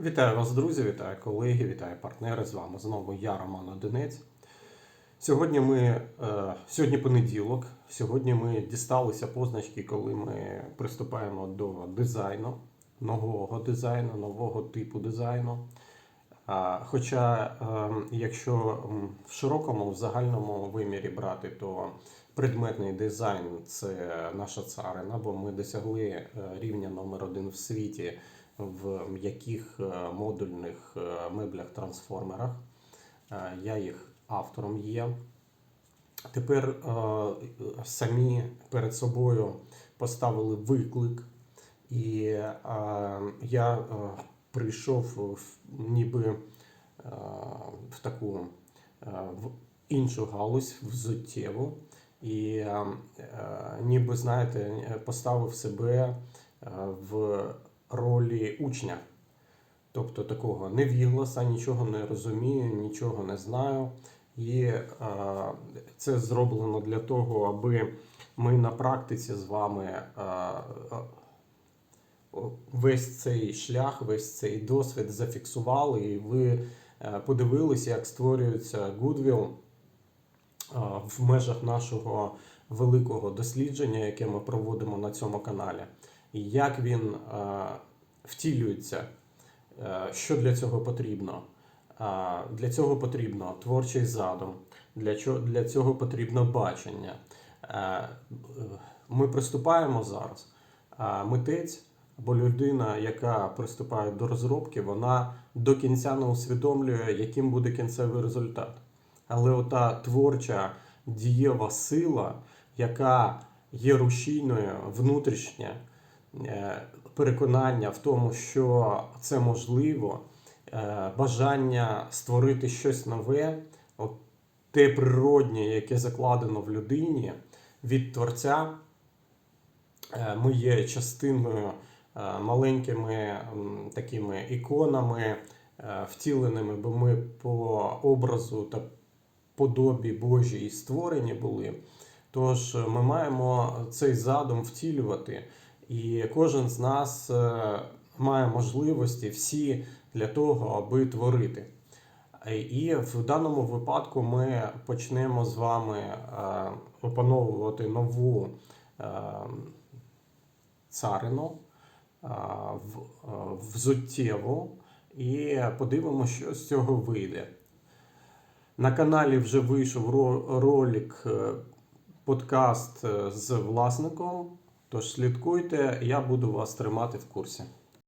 Вітаю вас, друзі, вітаю колеги, вітаю партнери. З вами знову я, Роман Одинець. Сьогодні ми е, сьогодні понеділок. Сьогодні ми дісталися позначки, коли ми приступаємо до дизайну, нового дизайну, нового типу дизайну. Хоча, е, якщо в широкому, в загальному вимірі брати, то предметний дизайн це наша царина, бо ми досягли е, рівня номер один в світі в м'яких е, модульних е, меблях-трансформерах. Е, Я їх автором є. Тепер самі перед собою поставили виклик, і я прийшов ніби в таку в іншу галузь, взуттєву, і ніби, знаєте, поставив себе в ролі учня. Тобто такого невігласа, нічого не розумію, нічого не знаю. І е, це зроблено для того, аби ми на практиці з вами е, весь цей шлях, весь цей досвід зафіксували, і ви е, подивилися, як створюється Goodwill в межах нашого великого дослідження, яке ми проводимо на цьому каналі, як він е, втілюється. Е, Що для цього потрібно? А, Для цього потрібно творчий задум, для, цього потрібно бачення. Е, е, Ми приступаємо зараз. Митець або людина, яка приступає до розробки, вона до кінця не усвідомлює, яким буде кінцевий результат. Але ота творча дієва сила, яка є рушійною внутрішня, е, переконання в тому, що це можливо, е, бажання створити щось нове, от те природнє, яке закладено в людині від творця. Е, Ми є частиною е, маленькими такими іконами, е, втіленими, бо ми по образу та подобі Божій створені були. Тож е, ми маємо цей задум втілювати, і кожен з нас е, має можливості всі для того, аби творити. Е, І в даному випадку ми почнемо з вами е, опановувати нову царину взуттєву і подивимося, що з цього вийде. На каналі вже вийшов ролик, подкаст з власником. Тож слідкуйте, я буду вас тримати в курсі.